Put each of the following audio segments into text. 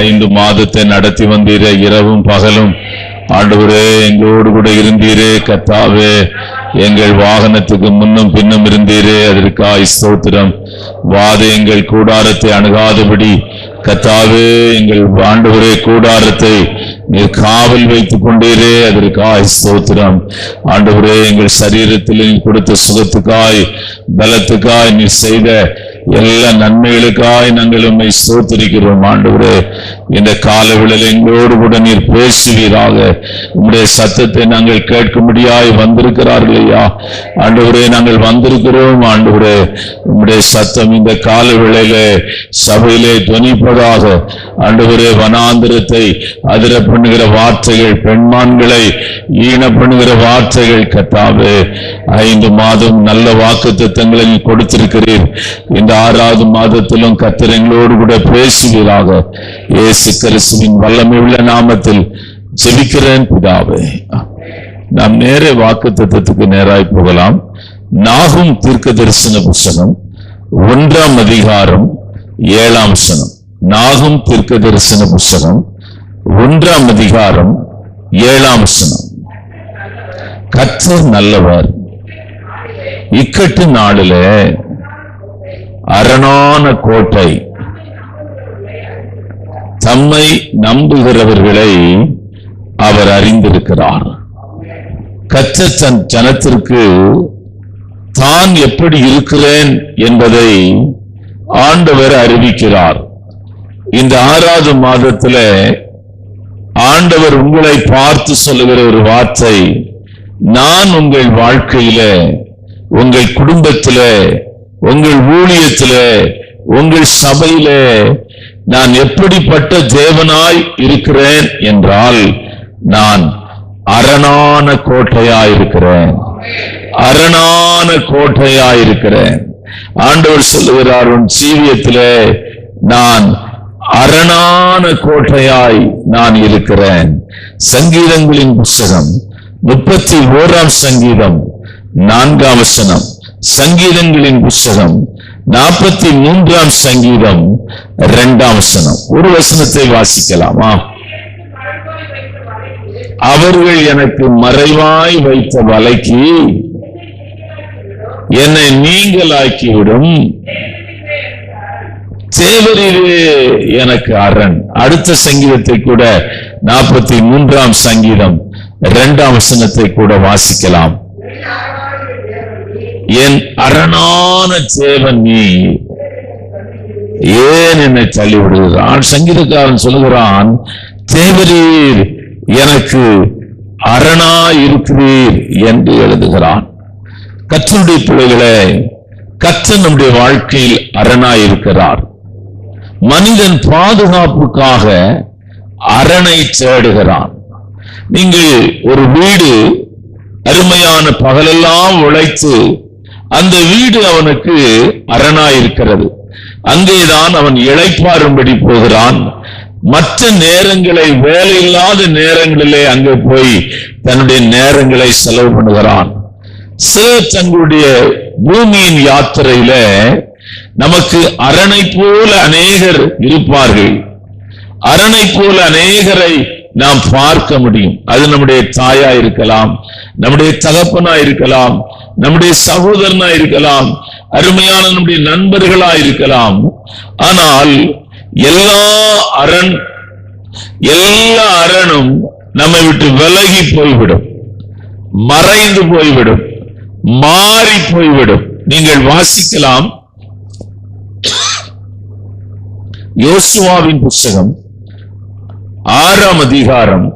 ஐந்து மாதத்தை நடத்தி வந்தீரே இரவும் பகலும். ஆண்டவரே எங்களோடு கூட இருந்தீரே கத்தாவே எங்கள் வாகனத்துக்கு முன்னும் பின்னும் இருந்தீரே அதற்காய் ஸ்தோத்திரம். வாத எங்கள் கூடாரத்தை அணுகாதபடி கத்தாவே எங்கள் ஆண்டவரே கூடாரத்தை நீர் காவல் வைத்துக் கொண்டீரே அதற்காய் ஸ்தோத்திரம். ஆண்டவரே எங்கள் சரீரத்தில் கொடுத்த சுகத்துக்காய் பலத்துக்காய் நீ செய்த எல்லா நன்மைகளுக்காய் நாங்கள் உண்மை சோத்திருக்கிறோம் ஆண்டவரே. இந்த காலவிழில் எங்களோடு கூட நீர் பேசுவீராக. உங்களுடைய சத்தத்தை நாங்கள் கேட்கும்படியாய் வந்திருக்கிறார்கள் ஐயா. ஆண்டவரே நாங்கள் வந்திருக்கிறோம் ஆண்டவரே. உங்களுடைய சத்தம் இந்த காலவிளையிலே சபையிலே துவனிப்பதாக ஆண்டவரே வனாந்திரத்தை அதிர பண்ணுகிற வார்த்தைகள் பெண்மான்களை ஈன பண்ணுகிற வார்த்தைகள் கத்தாவே. ஐந்து மாதம் நல்ல வாக்கு தத்தங்களை கொடுத்திருக்கிறீர். இந்த ஆறாவது மாதத்திலும் கத்தர் எங்களோடு கூட பேசுவீராக. இயேசு கிறிஸ்துவின் வல்லமை உள்ள நாமத்தில் ஜெபிக்கிறேன் பிதாவே. நாம் நேரே வாக்கு தத்துவத்துக்கு நேராய் போகலாம். நாகும் தீர்க்க தரிசன புசனம் ஒன்றாம் அதிகாரம் ஏழாம் சனம் நாகும் தீர்க்க தரிசன புஸ்தகம் ஒன்றாம் அதிகாரம் ஏழாம் சனம் கர்த்தர் நல்லவர். இக்கட்டு நாளிலே அரணான கோட்டை. தம்மை நம்புகிறவர்களை அவர் அறிந்திருக்கிறார். கற்ற ஜனத்திற்கு தான் எப்படி இருக்கிறேன் என்பதை ஆண்டவர் அறிவிக்கிறார். இந்த ஆறாவது மாதத்துல ஆண்டவர் உங்களை பார்த்து சொல்லுகிற ஒரு வார்த்தை நான் உங்கள் வாழ்க்கையில உங்கள் குடும்பத்தில உங்கள் ஊழியத்தில உங்கள் சபையில நான் எப்படிப்பட்ட தேவனாய் இருக்கிறேன் என்றால் நான் அரணான கோட்டையாயிருக்கிறேன் அரணான கோட்டையாயிருக்கிறேன் ஆண்டவர் சொல்லுகிறார் உன் ஜீவியத்திலே நான் அரணான கோட்டையாய் நான் இருக்கிறேன். சங்கீதங்களின் புஸ்தகம் முப்பத்தி ஓராம் சங்கீதம் நான்காம் வசனம். சங்கீதங்களின் புஸ்தகம். நாற்பத்தி மூன்றாம் சங்கீதம் இரண்டாம் வசனம். ஒரு வசனத்தை வாசிக்கலாமா. அவர்கள் எனக்கு மறைவாய் வைத்த வலைக்கு என்னை நீங்களாக்கிவிடும். தேவரிலே எனக்கு அரண். அடுத்த சங்கீதத்தை கூட நாற்பத்தி மூன்றாம் சங்கீதம் இரண்டாம் வசனத்தை கூட வாசிக்கலாம். என் அரணான சேவன் நீ. ஏன் என்னை தள்ளி விடுகிறான் சங்கீதக்காரன் சொல்லுகிறான் தேவரீர் எனக்கு அரணா இருக்கிறீர் என்று எழுதுகிறான். கற்றனுடைய பிள்ளைகளே கத்தன் நம்முடைய வாழ்க்கையில் அரணா இருக்கிறார் மனிதன் பாதுகாப்புக்காக அரணை தேடுகிறான். நீங்கள் ஒரு வீடு அருமையான பகலெல்லாம் உழைத்து அந்த வீடு அவனுக்கு அரணாயிருக்கிறது. அங்கேதான் அவன் இழைப்பாரும்படி போகிறான். மற்ற நேரங்களை வேலையில்லாத நேரங்களிலே அங்கே போய் தன்னுடைய நேரங்களை செலவு பண்ணுகிறான். சிலர் தங்களுடைய பூமியின் யாத்திரையில நமக்கு அரணை போல அநேகர் இருப்பார்கள். அரணை போல அநேகரை நாம் பார்க்க முடியும். அது நம்முடைய தாயா இருக்கலாம் நம்முடைய தகப்பனா இருக்கலாம் நம்முடைய சகோதரனா இருக்கலாம் அருமையான நம்முடைய நண்பர்களா இருக்கலாம். ஆனால் எல்லா அரண் எல்லா அரணும் நம்மை விட்டு விலகி போய்விடும். மறைந்து போய்விடும். மாறி போய்விடும். நீங்கள் வாசிக்கலாம். யோசுவாவின் புஸ்தகம் ஆறாம் அதிகாரம்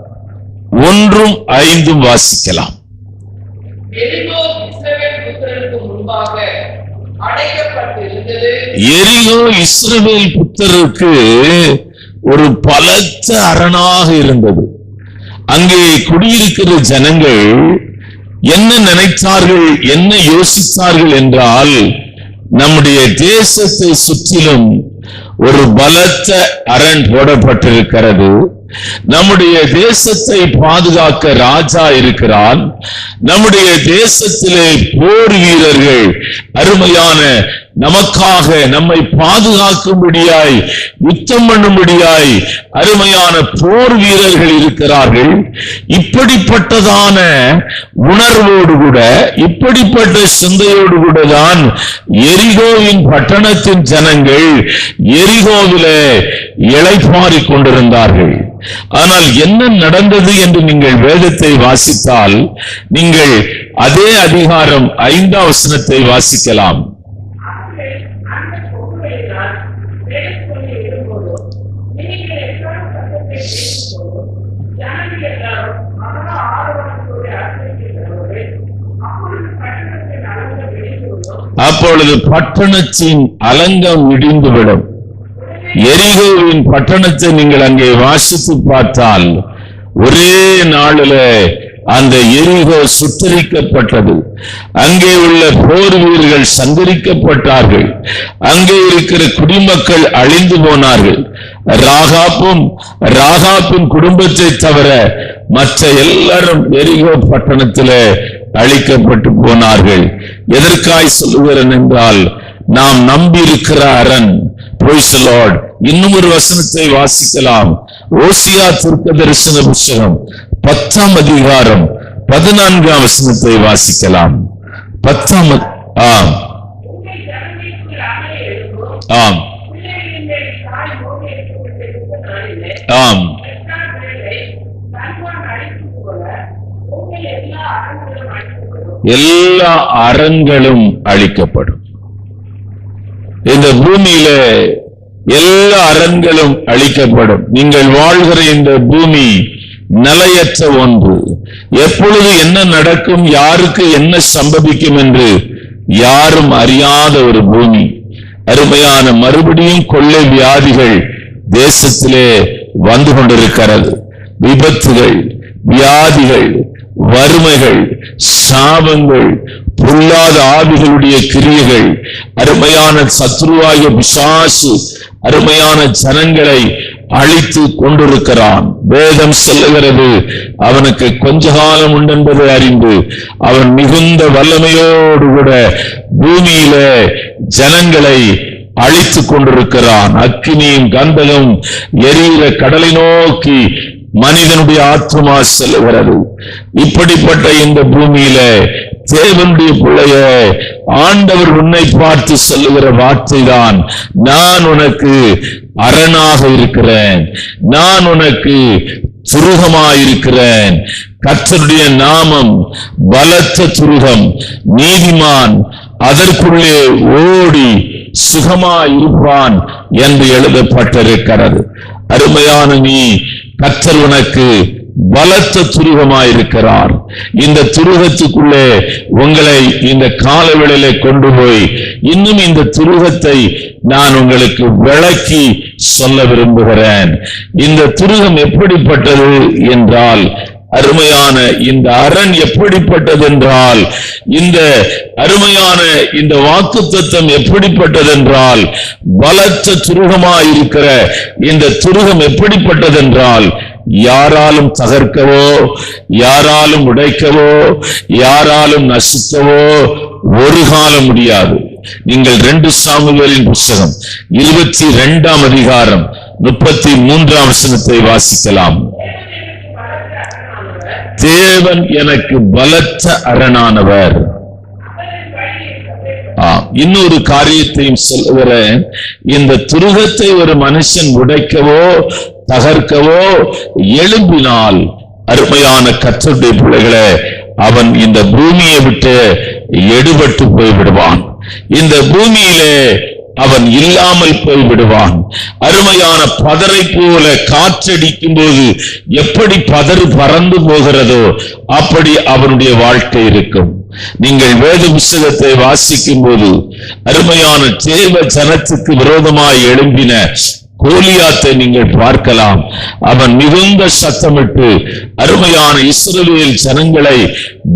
ஒன்றும் ஐந்தும் வாசிக்கலாம். எரிகோ இஸ்ரவேல் இஸ்ரவேல் புத்தருக்கு ஒரு பலத்த அரணாக இருந்தது. அங்கே குடியிருக்கிற ஜனங்கள் என்ன நினைத்தார்கள் என்ன யோசித்தார்கள் என்றால் நம்முடைய தேசத்தை சுற்றிலும் ஒரு பலத்த அரண் போடப்பட்டிருக்கிறது. நம்முடைய தேசத்தை பாதுகாக்க ராஜா இருக்கிறான். நம்முடைய தேசத்திலே போர் வீரர்கள் அருமையான நமக்காக நம்மை பாதுகாக்கும்படியாய் யுத்தம் பண்ணும்படியாய் அருமையான போர் வீரர்கள் இருக்கிறார்கள். இப்படிப்பட்டதான உணர்வோடு கூட இப்படிப்பட்ட சிந்தையோடு கூட தான் எரிகோவின் பட்டணத்தின் ஜனங்கள் எரிகோவில இளைப்பாறிக் கொண்டிருந்தார்கள். ஆனால் என்ன நடந்தது என்று நீங்கள் வேதத்தை வாசித்தால் நீங்கள் அதே அதிகாரம் ஐந்தாவசனத்தை வாசிக்கலாம். அப்பொழுது பட்டணத்தின் அலங்கம் இடிந்துவிடும். எரிகோவின் பட்டணத்தை நீங்கள் அங்கே வாசித்து பார்த்தால் ஒரே நாளில் அந்த எரிகோ சுத்தரிக்கப்பட்டது. அங்கே உள்ள போர் வீரர்கள் சங்கரிக்கப்பட்டார்கள். அங்கே இருக்கிற குடிமக்கள் அழிந்து போனார்கள். ராகாப்பும் ராகாப்பின் குடும்பத்தை தவிர மற்ற எல்லாரும் எரிகோ பட்டணத்தில் அழிக்கப்பட்டு போனார்கள். எதற்காய் சொல்லுகிறேன் என்றால் நாம் நம்பி இருக்கிற அரண் இன்னும் ஒரு வசனத்தை வாசிக்கலாம். ஓசியா துர்க்க தரிசன புஸ்தகம் பத்தாம் அதிகாரம் பதினான்காம் வசனத்தை வாசிக்கலாம். பத்தாம் ஆம். ஆம். ஆம். எல்லா எல்லா அரண்களும் அழிக்கப்படும். இந்த பூமியில எல்லா அரண்களும் அழிக்கப்படும். நீங்கள் வாழ்கிற இந்த பூமி நிலையற்ற ஒன்று. எப்பொழுது என்ன நடக்கும் யாருக்கு என்ன சம்பவிக்கும் என்று யாரும் அறியாத ஒரு பூமி. அருமையான மறுபடியும் கொள்ளை வியாதிகள் தேசத்திலே வந்து கொண்டிருக்கிறது. விபத்துகள் வியாதிகள் வறுமைகள் சாபங்கள் பொல்லாத ஆவிகளுடைய கிரியைகள் அருமையான சத்ருவாய பிசாசு அருமையான ஜனங்களை அழித்து கொண்டிருக்கிறான். வேதம் செல்லுகிறது அவனுக்கு கொஞ்ச காலம் உண்டென்பதை அறிந்து அவன் மிகுந்த வல்லமையோடு கூட பூமியில ஜனங்களை அழித்து கொண்டிருக்கிறான். அக்கினியும் கந்தகம் எரிகிற கடலை நோக்கி மனிதனுடைய ஆத்மா செல்லுகிறது. இப்படிப்பட்ட இந்த பூமியில தேவனுடைய பிள்ளைய ஆண்டவர் உன்னை பார்த்து சொல்லுகிற வார்த்தை தான் நான் உனக்கு அரணாக இருக்கிறேன் நான் உனக்கு துருகமாயிருக்கிறேன். கர்த்தருடைய நாமம் பலத்த துருகம் நீதிமான் அதற்குள்ளே ஓடி சுகமாயிருப்பான் என்று எழுதப்பட்டிருக்கிறது. அருமையான நீ கர்த்தர் உனக்கு பலத்த துருகமாயிருக்கிறார். இந்த துருகத்துக்குள்ளே உங்களை இந்த காலவெளியில கொண்டு போய் இன்னும் இந்த துருகத்தை நான் உங்களுக்கு விளக்கி சொல்ல விரும்புகிறேன். இந்த துருகம் எப்படிப்பட்டது என்றால் அருமையான இந்த அரண் எப்படிப்பட்டது என்றால் இந்த அருமையான இந்த வாக்குத்தத்தம் எப்படிப்பட்டதென்றால் பலத்த துருகமாயிருக்கிற இந்த துருகம் எப்படிப்பட்டது என்றால் யாராலும் தகர்க்கவோ யாராலும் உடைக்கவோ யாராலும் நசுக்கவோ ஒரு காலம் முடியாது. நீங்கள் ரெண்டு சாமுவேலின் புஸ்தகம் இருபத்தி இரண்டாம் அதிகாரம் முப்பத்தி மூன்றாம் வசனத்தை வாசிக்கலாம். தேவன் எனக்கு பலத்த அரணானவர். இன்னொரு காரியத்தையும் சொல்லுகிறேன். இந்த துருகத்தை ஒரு மனுஷன் உடைக்கவோ தகர்க்கவோ எழும்பினால் அருமையான கற்றடைய பிள்ளைகளை அவன் இந்த பூமியை விட்டு எடுபட்டு போய் விடுவான் இந்த பூமியிலே அவன் இல்லாமல் போய் விடுவான் அருமையான பதரை போல காற்றடிக்கும் போது எப்படி பதறு பறந்து போகிறதோ அப்படி அவனுடைய வாழ்க்கை இருக்கும். நீங்கள் வேத புஸ்தகத்தை வாசிக்கும் போது அருமையான தேவ ஜனத்துக்கு விரோதமாய் எழும்பின கோலியாத்தை நீங்கள் பார்க்கலாம். அவன் மிகுந்த சத்தமிட்டு அருமையான இஸ்ரவேல் ஜனங்களை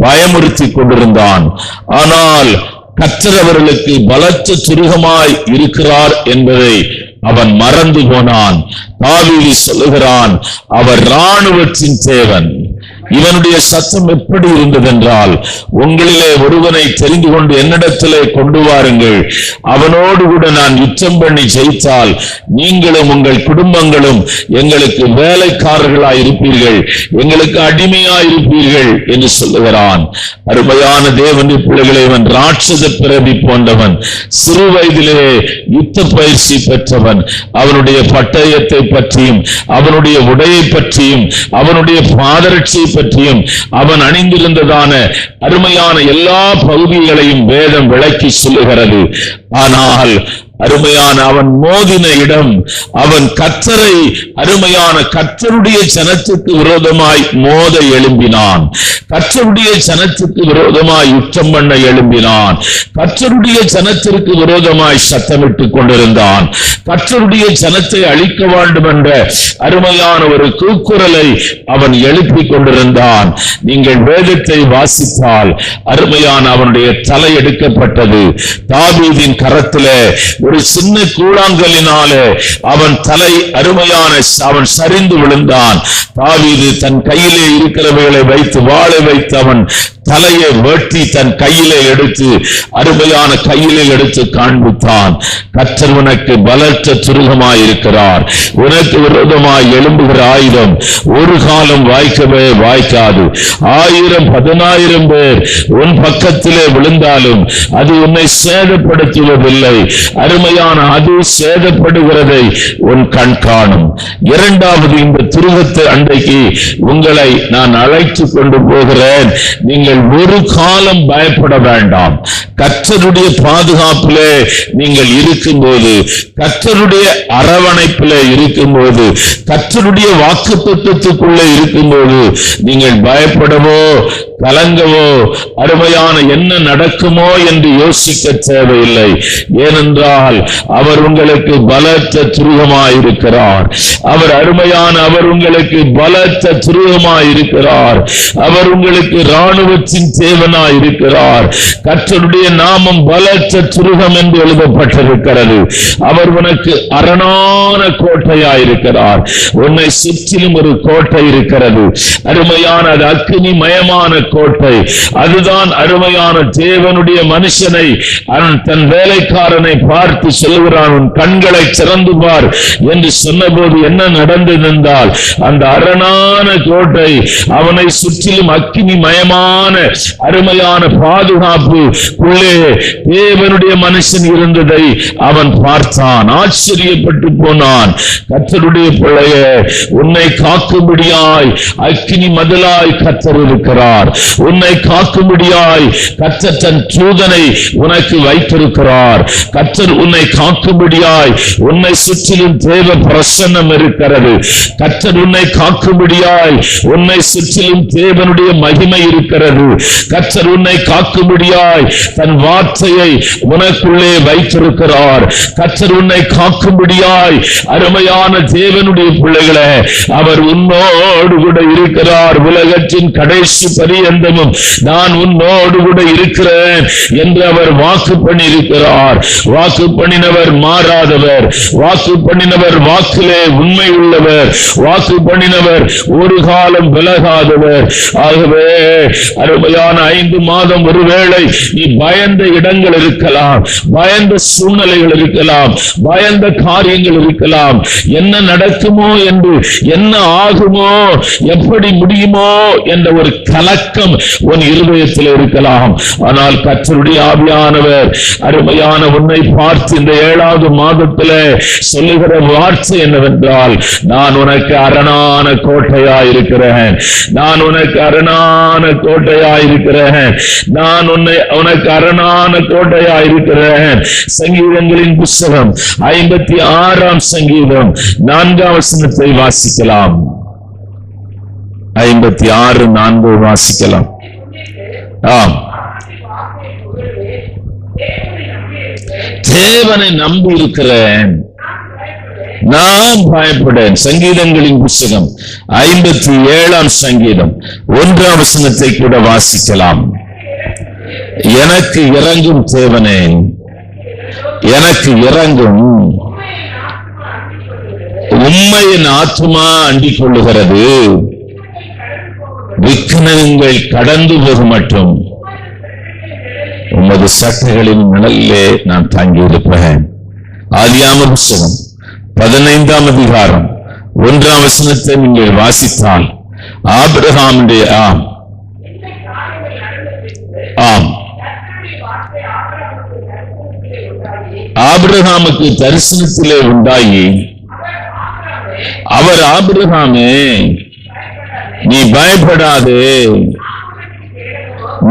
பயமுறுத்தி கொண்டிருந்தான். ஆனால் கற்றவர்களுக்கு அவர்களுக்கு பலத்த இருக்கிறார் என்பதை அவன் மறந்து போனான். தாவிலி சொல்லுகிறான் அவர் இராணுவத்தின் தேவன். இவனுடைய சத்தம் எப்படி இருந்ததென்றால் உங்களிலே ஒருவனை தெரிந்து கொண்டு என்னிடத்திலே கொண்டு வாருங்கள். அவனோடு கூட நான் யுத்தம் பண்ணி ஜெயித்தால் நீங்களும் உங்கள் குடும்பங்களும் எங்களுக்கு வேலைக்காரர்களாய் இருப்பீர்கள் எங்களுக்கு அடிமையாய் இருப்பீர்கள் என்று சொல்லுகிறான். அருமையான தேவனுடைய பிள்ளைகளை இவன் ராட்சத பிறவி போன்றவன் சிறு வயதிலே யுத்த பயிற்சி பெற்றவன். அவனுடைய பட்டயத்தை பற்றியும் அவனுடைய உடையை பற்றியும் அவனுடைய பாதரட்சியை பற்றியும் அவன் அணிந்திருந்ததான அருமையான எல்லா பகுதிகளையும் வேதம் விளக்கி சொல்லுகிறது. ஆனால் அருமையான அவன் மோதின இடம். அவன் கத்தரை அருமையான கத்தருடைய சனத்துக்கு விரோதமாய் மோத எழும்பினான். கத்தருடைய சனத்துக்கு விரோதமாய் யுத்தம் பண்ண எழும்பினான். கத்தருடைய சனத்திற்கு விரோதமாய் சத்தமிட்டுக் கொண்டிருந்தான். கத்தருடைய சனத்தை அழிக்க வேண்டும் என்ற அருமையான ஒரு கூக்குரலை அவன் எழுப்பி கொண்டிருந்தான். நீங்கள் வேதத்தை வாசித்தால் அருமையான அவனுடைய தலை எடுக்கப்பட்டது. தாபீதின் கரத்தில் ஒரு சின்ன கூழாங்கலினாலே அவன் தலை அருமையான அவன் சரிந்து விழுந்தான். தாவீது தன் கையிலே இருக்கிறவைகளை வைத்து வாழை வைத்து அவன் தலையை வெட்டி தன் கையிலே எடுத்து அருமையான கையிலே எடுத்து காண்பித்தான். கற்றர் உனக்கு பலற்ற துருகமாய் இருக்கிறார் உனக்கு விரோதமாய் எழும்புகிற ஆயுதம் ஒரு காலம் வாய்க்கவே வாய்க்காது. ஆயிரம் பதினாயிரம் பேர் உன் பக்கத்திலே விழுந்தாலும் அது உன்னை சேதப்படுத்துவதில்லை. அருமையான அது சேதப்படுகிறதை உன் கண் காணும். இரண்டாவது இந்த துருவத்தை அன்றைக்கு உங்களை நான் அழைத்து கொண்டு போகிறேன். நீங்கள் ஒரு காலம் பயப்பட வேண்டாம். கற்றருடைய பாதுகாப்பிலே நீங்கள் இருக்கும்போது கற்றருடைய அரவணைப்பிலே இருக்கும்போது கர்த்தருடைய வாக்குத்தத்துக்குள்ளே இருக்கும்போது நீங்கள் பயப்படவோ கலங்கவோ? அருமையான என்ன நடக்குமோ என்று யோசிக்க தேவையில்லை. ஏனென்றால் அவர் உங்களுக்கு பலத்த துருகமாயிருக்கிறார். அவர் அருமையான அவர் உங்களுக்கு பலத்த துருகமாயிருக்கிறார். அவர் உங்களுக்கு இராணுவத்தின் தேவனாயிருக்கிறார். இருக்கிறார் நாமம் பலத்த துருகம் என்று எழுதப்பட்டிருக்கிறது. அவர் உனக்கு அரணான கோட்டையாயிருக்கிறார். உன்னை சுற்றிலும் ஒரு கோட்டை இருக்கிறது. அருமையான அது அக்னி மயமான கோட்டை. அதுதான் அருமையான தேவனுடைய மனுஷனை அவன் தன் வேலைக்காரனை பார்த்து சொல்லுகிறான் உன் கண்களை சிறந்து பார் என்று சொன்னபோது என்ன நடந்தது அந்த அரணான கோட்டை அவனை சுற்றிலும் அக்கினி மயமான அருமையான பாதுகாப்பு உள்ளே தேவனுடைய மனுஷன் இருந்ததை அவன் பார்த்தான். ஆச்சரியப்பட்டு போனான். கத்தருடைய பிள்ளைய உன்னை காக்கும்படியாய் அக்கினி மதிலாய் கத்தர் இருக்கிறார். உன்னை காக்கும்படியாய் கத்தர் தன் தூதனை உனக்கு வைத்திருக்கிறார். கத்தர் உன்னை காக்கும்படியாய் உன்னை சுற்றிலும் தேவ பிரசன்னம் இருக்கிறது. கத்தர் உன்னை காக்கும்படியாய் உன்னை சுற்றிலும் தேவனுடைய மகிமை இருக்கிறது. கத்தர் உன்னை காக்கும்படியாய் தன் வார்த்தையை உனக்குள்ளே வைத்திருக்கிறார். கத்தர் உன்னை காக்கும்படியாய் அருமையான தேவனுடைய பிள்ளைகளை அவர் உன்னோடு கூட இருக்கிறார். உலகத்தின் கடைசி பெரிய பரியந்தமும் நான் உன்னோடு கூட இருக்கிறேன் என்று அவர் வாக்கு பண்ணியிருக்கிறார் வாக்கு பண்ணினவர் மாறாதவர். வாக்கு பண்ணினவர் வாக்கிலே உண்மை உள்ளவர். வாக்கு பண்ணினவர் ஒரு காலம் விலகாதவர். ஆகவே அருமையான ஐந்து மாதம் ஒருவேளை நீ பயந்த இடங்கள் இருக்கலாம் பயந்த சூழ்நிலைகள் இருக்கலாம் பயந்த காரியங்கள் இருக்கலாம். என்ன நடக்குமோ என்று என்ன ஆகுமோ எப்படி முடியுமோ என்ற ஒரு கலக்க கலக்கம் உன் இருதயத்தில் இருக்கலாம். ஆனால் கற்றருடைய ஆவியானவர் அருமையான உன்னை பார்த்து இந்த ஏழாவது மாதத்துல சொல்லுகிற வார்த்தை என்னவென்றால் நான் உனக்கு அரணான கோட்டையா இருக்கிறேன் நான் உனக்கு அரணான கோட்டையா இருக்கிறேன் நான் உன்னை உனக்கு அரணான கோட்டையா இருக்கிறேன் சங்கீதங்களின் புஸ்தகம் ஐம்பத்தி ஆறாம் சங்கீதம் நான்காம் வசனத்தை வாசிக்கலாம். ஐம்பத்தி ஆறு நான்கு வாசிக்கலாம். ஆம். தேவனை நம்பி இருக்கிறேன் நான் பயப்படேன். சங்கீதங்களின் புஸ்தகம் ஐம்பத்தி ஏழாம் சங்கீதம். ஒன்றாம் வசனத்தை கூட வாசிக்கலாம். எனக்கு இறங்கும் தேவனே. எனக்கு இறங்கும். உண்மையின் ஆத்மா அண்டிக் கொள்ளுகிறது விக்னங்கள் கடந்து போகும் மட்டும் உமது சட்டைகளின் நிழலிலே நான் தாங்கியிருப்பேன். ஆதியாம புஸ்தகம் பதினைந்தாம் அதிகாரம் ஒன்றாம் வசனத்தை நீங்கள் வாசித்தால் ஆபிரகாமுடைய ஆம். ஆம். ஆபிரகாமுக்கு தரிசனத்திலே உண்டாகி அவர் ஆபிரகாமே நீ பயப்படாதே.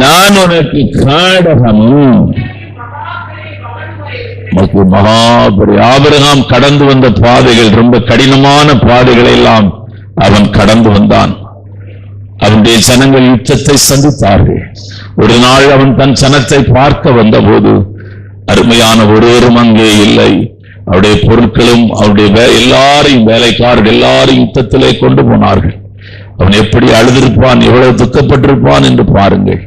நான் உனக்கு காடகம் உனக்கு மகாபரி ஆபரகாம் கடந்து வந்த பாதைகள் ரொம்ப கடினமான பாதைகளை எல்லாம் அவன் கடந்து வந்தான். அவனுடைய ஜனங்கள் யுத்தத்தை சந்தித்தார்கள். ஒரு நாள் அவன் தன் சனத்தை பார்க்க வந்தபோது அருமையான ஒருவரும் அங்கே இல்லை. அவருடைய பொருட்களும் அவருடைய எல்லாரையும் வேலைக்காரர்கள் எல்லாரையும் யுத்தத்திலே கொண்டு போனார்கள். அவன் எப்படி அழுதிருப்பான் எவ்வளவு துக்கப்பட்டிருப்பான் என்று பாருங்கள்.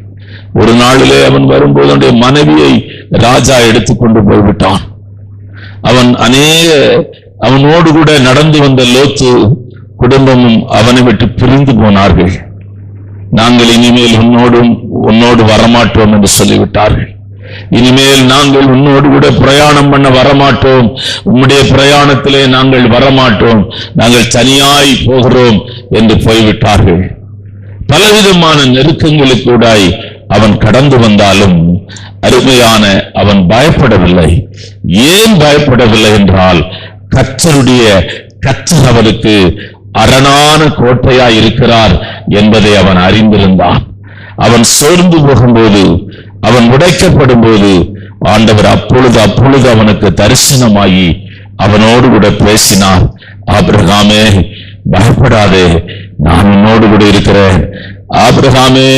ஒரு நாளிலே அவன் வரும்போது அவனுடைய மனைவியை ராஜா எடுத்துக்கொண்டு போய்விட்டான். அவன் அநேக அவனோடு கூட நடந்து வந்த லோத்து குடும்பமும் அவனை விட்டு பிரிந்து போனார்கள். நாங்கள் இனிமேல் உன்னோடும் உன்னோடு வரமாட்டோம் என்று சொல்லிவிட்டார்கள். இனிமேல் நாங்கள் உன்னோடு கூட பிரயாணம் பண்ண வரமாட்டோம். உம்முடைய பிரயாணத்திலே நாங்கள் வரமாட்டோம். நாங்கள் தனியாய் போகிறோம். என்று போய்விட்டார்கள். பலவிதமான நெருக்கங்களுக்கூடாய் அவன் கடந்து வந்தாலும் அருமையான அவன் பயப்படவில்லை. ஏன் பயப்படவில்லை என்றால் கச்சருடைய கச்சர் அவனுக்கு அரணான கோட்டையாய் இருக்கிறார் என்பதை அவன் அறிந்திருந்தான். அவன் சோர்ந்து போகும்போது அவன் உடைக்கப்படும் போது ஆண்டவர் அப்பொழுது அப்பொழுது அவனுக்கு தரிசனமாகி அவனோடு கூட பேசினார். ஆபிரகாமே பயப்படாதே நான் உன்னோடு கூட இருக்கிறேன். ஆபிரகாமே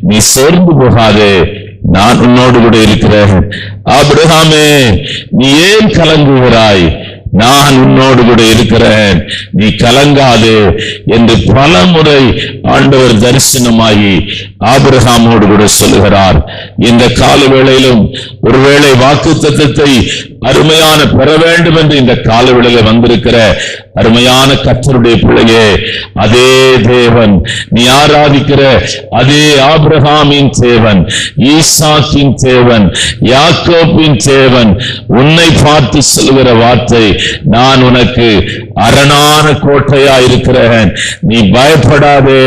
நீ சோர்ந்து போகாதே நான் உன்னோடு கூட இருக்கிறேன். ஆபிரகாமே நீ ஏன் கலங்குகிறாய்? நான் உன்னோடு கூட இருக்கிறேன். நீ கலங்காதே என்று பல முறை ஆண்டவர் தரிசனமாகி ஆபிரகாமோடு கூட சொல்லுகிறார். இந்த கால வேளையிலும் ஒருவேளை வாக்கு தத்தத்தை அருமையான பெற வேண்டும் என்று இந்த கால வேளையில வந்திருக்கிற அருமையான கர்த்தருடைய பிள்ளையே அதே தேவன். நீ ஆராதிக்கிற அதே ஆபிரகாமின் தேவன் ஈசாக்கின் தேவன் யாக்கோப்பின் தேவன். உன்னை பார்த்து சொல்கிற வார்த்தை நான் உனக்கு அரணான கோட்டையா இருக்கிறேன். நீ பயப்படாதே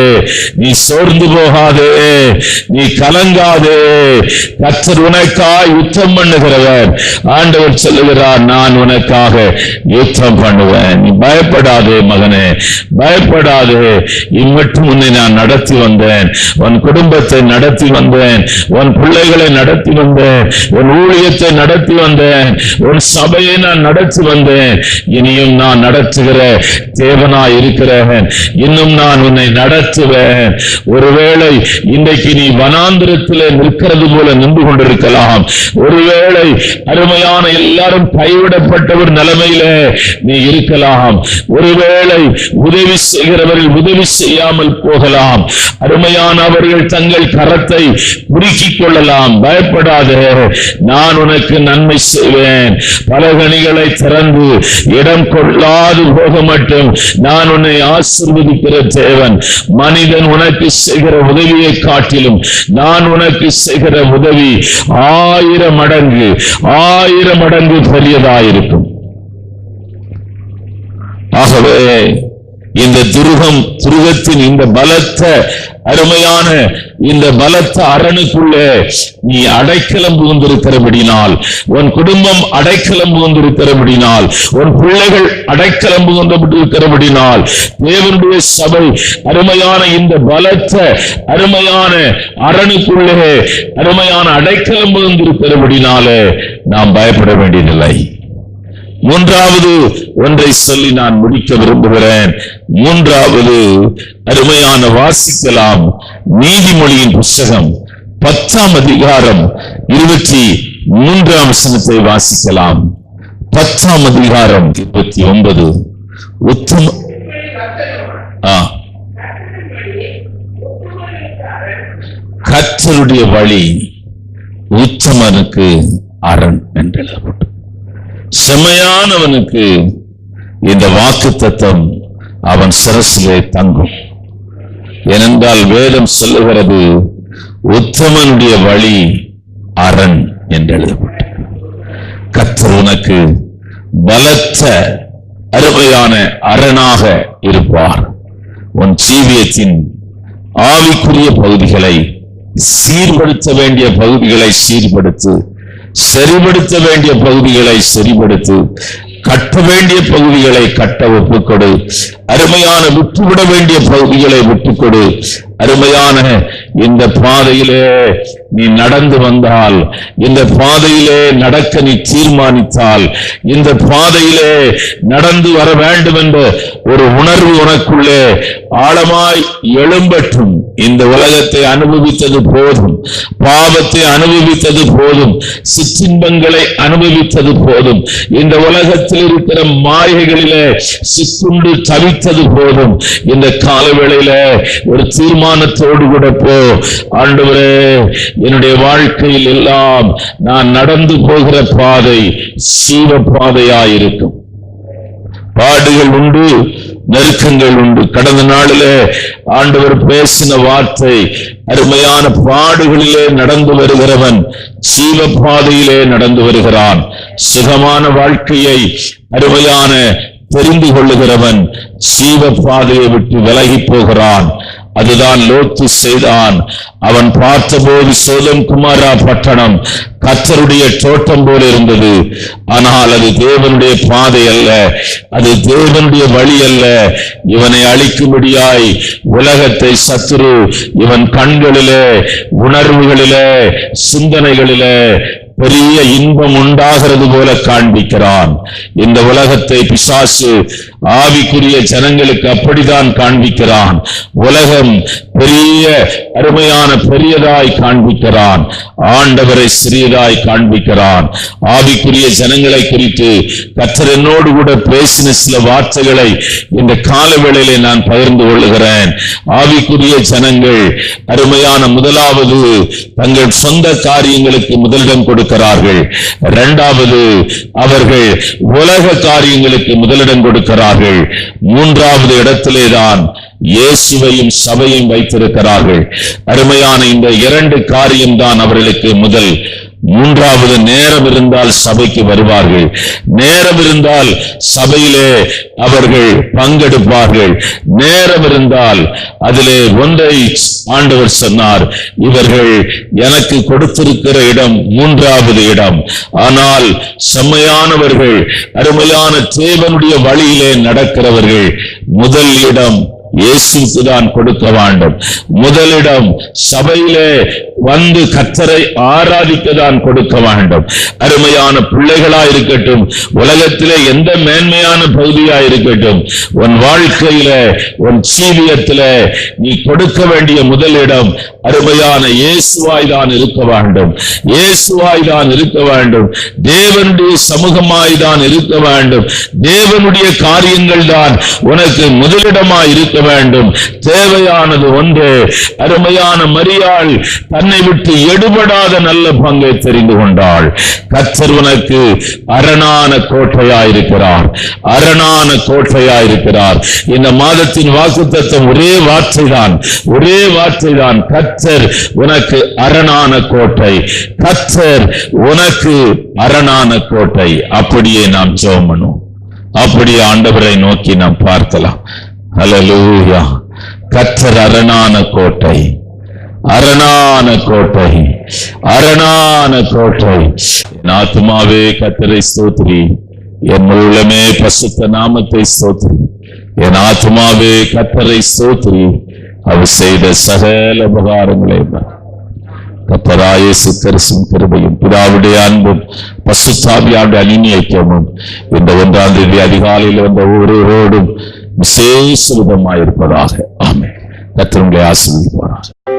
நீ சோர்ந்து போகாதே நீ கலங்காதே. கர்த்தர் உனக்காய் யுத்தம் பண்ணுகிறவர். ஆண்டவர் சொல்லுகிறார் நான் உனக்காக யுத்தம் பண்ணுவேன். நீ பயப்படாதே மகனே பயப்படாதே. இம்மட்டும் உன்னை நான் நடத்தி வந்தேன். உன் குடும்பத்தை நடத்தி வந்தேன். உன் பிள்ளைகளை நடத்தி வந்தேன். உன் ஊழியத்தை நடத்தி வந்தேன். உன் சபையை நான் நடத்தி வந்தேன். இனியும் நான் நடத்துகிற தேவனா இருக்கிறேன். இன்னும் நான் உன்னை நடத்துவேன். ஒருவேளை இன்றைக்கு நீ வனாந்திரத்தில் நிற்கிறது போல நின்று கொண்டிருக்கலாம். ஒருவேளை அருமையான எல்லாரும் கைவிடப்பட்ட ஒரு நிலைமையிலே நீ இருக்கலாம். ஒருவேளை உதவி செய்கிறவர்கள் உதவி செய்யாமல் போகலாம். அருமையான அவர்கள் தங்கள் கரத்தை குறுக்கிக் கொள்ளலாம். பயப்படாதே. நான் உனக்கு நன்மை செய்வேன். பலகணிகளை திறந்து இடம் கொள்ளாது போக மட்டும் நான் உன்னை ஆசிர்வதிக்கிற தேவன். மனிதன் உனக்கு செய்கிற உதவியை காட்டிலும் நான் உனக்கு செய்கிற உதவி ஆயிரம் மடங்கு ஆயிரம் மடங்கு பெரியதாயிருக்கும் ஆகவே இந்த துருகம் துருகத்தின் இந்த பலத்த அருமையான இந்த பலத்த அரணுக்குள்ளே நீ அடைக்கலம் புகுந்திருக்கிறபடினால் உன் குடும்பம் அடைக்கலம் புகுந்திருக்கிறபடினால் உன் பிள்ளைகள் அடைக்கலம் புகுந்திருக்கிறபடினால் தேவனுடைய சபை அருமையான இந்த பலத்த அருமையான அரணுக்குள்ளே அருமையான அடைக்கலம் புகுந்திருக்கிறபடினாலே நாம் பயப்பட வேண்டியதில்லை. மூன்றாவது ஒன்றை சொல்லி நான் முடிக்க விரும்புகிறேன். மூன்றாவது அருமையான வாசிக்கலாம். நீதிமொழியின் புஸ்தகம் பத்தாம் அதிகாரம் இருபத்தி மூன்றாம் வசனத்தை வாசிக்கலாம். பத்தாம் அதிகாரம் இருபத்தி ஒன்பது. உத்தம கற்றருடைய வழி உத்தமனுக்கு அரண் என்று எழுதப்பட்டு செமையானவனுக்கு இந்த வாக்கு தத்துவம் அவன் சிரசிலே தங்கும். ஏனென்றால் வேதம் சொல்லுகிறது உத்தமனுடைய வழி அரண் என்று எழுதப்பட்டது கத்தர் உனக்கு பலத்த அருமையான அரணாக இருப்பார். உன் ஜீவியத்தின் ஆவிக்குரிய பகுதிகளை சீர்படுத்த வேண்டிய பகுதிகளை சீர்படுத்து சரிபடுத்த வேண்டிய பகுதிகளை சரிபடுத்து கட்ட வேண்டிய பகுதிகளை கட்ட ஒப்புக்கொடு. அருமையான விட்டுவிட வேண்டிய பகுதிகளை விட்டுக்கொடு. அருமையான இந்த பாதையிலே நீ நடந்து வந்தால் இந்த பாதையிலே நடக்க நீ தீர்மானித்தால் இந்த பாதையிலே நடந்து வர வேண்டும் என்ற ஒரு உணர்வு உனக்குள்ளே ஆழமாய் எழும்பற்றும் இந்த உலகத்தை அனுபவித்தது போதும் பாவத்தை அனுபவித்தது போதும் சிற்றின்பங்களை அனுபவித்தது போதும். இந்த உலகத்தில் இருக்கிற மாயைகளிலே சிக்குண்டு வைத்தது போதும். இந்த காலவேளையில ஒரு தீர்மானத்தோடு கூட போ. ஆண்டவரே என்னுடைய வாழ்க்கையில் எல்லாம் நான் நடந்து போகிற பாதை சீவ பாதையாயிருக்கும் பாடுகள் உண்டு நெருக்கங்கள் உண்டு. கடந்த நாளில ஆண்டவர் பேசின வார்த்தை அருமையான பாடுகளிலே நடந்து வருகிறவன் சீவ பாதையிலே நடந்து வருகிறான். சுகமான வாழ்க்கையை அருமையான தெரிந்து கொள்ளுகிறவன் சீவ பாதையை விட்டு விலகி போகிறான். அதுதான் லோத்து செய்தான் அவன் பார்த்தபோது சோதம் குமாரா பட்டணம் கத்தருடைய தோட்டம் போல இருந்தது. ஆனால் அது தேவனுடைய பாதை அல்ல. அது தேவனுடைய வழி அல்ல. இவனை அழிக்கும்படியாய் உலகத்தை சத்துரு. இவன் கண்களிலே உணர்வுகளிலே சிந்தனைகளிலே பெரிய இன்பம் உண்டாகிறது போல காண்பிக்கிறான். இந்த உலகத்தை பிசாசு ஆவிக்குரிய ஜனங்களுக்கு அப்படித்தான் காண்பிக்கிறான். உலகம் பெரிய அருமையான பெரியதாய் காண்பிக்கிறான். ஆண்டவரை சிறியதாய் காண்பிக்கிறான். ஆவிக்குரிய ஜனங்களை குறித்து கத்தர் என்னோடு கூட பேசின சில வார்த்தைகளை இந்த காலவேளையிலே நான் பகிர்ந்து கொள்ளுகிறேன். ஆவிக்குரிய ஜனங்கள் அருமையான முதலாவது தங்கள் சொந்த காரியங்களுக்கு முதலிடம் கொடுக்கிறார்கள். இரண்டாவது அவர்கள் உலக காரியங்களுக்கு முதலிடம் வைத்திருக்கிறார்கள் மூன்றாவது இடத்திலேதான் இயேசுவையும் சபையும் வைத்திருக்கிறார்கள். அருமையான இந்த இரண்டு காரியம்தான் அவர்களுக்கு முதல் மூன்றாவது நேரம் இருந்தால் சபைக்கு வருவார்கள். நேரம் இருந்தால் சபையிலே அவர்கள் பங்கெடுப்பார்கள். நேரம் இருந்தால் அதிலே ஒன்றை ஆண்டவர் சொன்னார். இவர்கள் எனக்கு கொடுத்திருக்கிற இடம் மூன்றாவது இடம். ஆனால் செம்மையானவர்கள் அருமையான தேவனுடைய வழியிலே நடக்கிறவர்கள் முதல் இடம் இயேசுக்கு தான் கொடுக்க வேண்டும். முதலிடம் சபையிலே வந்து கத்தரை ஆராதிக்க தான் கொடுக்க வேண்டும். அருமையான பிள்ளைகளா இருக்கட்டும் உலகத்திலே எந்த மேன்மையான பகுதியா இருக்கட்டும் உன் வாழ்க்கையில உன் ஜீவியத்தில நீ கொடுக்க வேண்டிய முதலிடம் அருமையான இயேசுவாய் தான் இருக்க வேண்டும். இயேசுவாய் தான் இருக்க வேண்டும். தேவனுடைய சமூகமாய் தான் இருக்க வேண்டும். தேவனுடைய காரியங்கள் தான் உனக்கு முதலிடமாய் இருக்க வேண்டும். தேவையானது ஒன்று. அருமையான மரியாள் தன்னை விட்டு எடுபடாத நல்ல பங்கை தெரிந்து கொண்டாள். கத்தர் உனக்கு அரணான கோட்டையாயிருக்கிறார். அரணான கோட்டையாயிருக்கிறார். இந்த மாதத்தின் வாக்குத்தத்தம் ஒரே வார்த்தை தான் ஒரே வார்த்தை தான் கச்சர் உனக்கு அரணான கோட்டை. கச்சர் உனக்கு அரணான கோட்டை. அப்படியே நாம் ஜெபம் பண்ணுவோம். அப்படியே ஆண்டவரை நோக்கி நாம் பார்க்கலாம். அலலூயா கத்தர் அரணான கோட்டை. அரணான கோட்டை. அரணான கோட்டை. என் ஆத்துமாவே கத்தரை ஸ்தோத்ரி என் உள்ளமே பசுத்த நாமத்தை ஸ்தோத்ரி என் ஆத்மாவே கத்தரை ஸ்தோத்ரி அவர் செய்த சகல உபகாரங்களை மறவாதே. கத்தராய சித்தரசும் கிருபையும் பிதாவுடைய அன்பும் பசுத்தாவியாவுடைய அணிநியக்கமும் இந்த ஒன்றாம் தேதி அதிகாலையில் வந்த ஒவ்வொருவரோடும் விசேஷ விதமாயிருப்பதாக ஆமே கத்திரங்களை உங்களை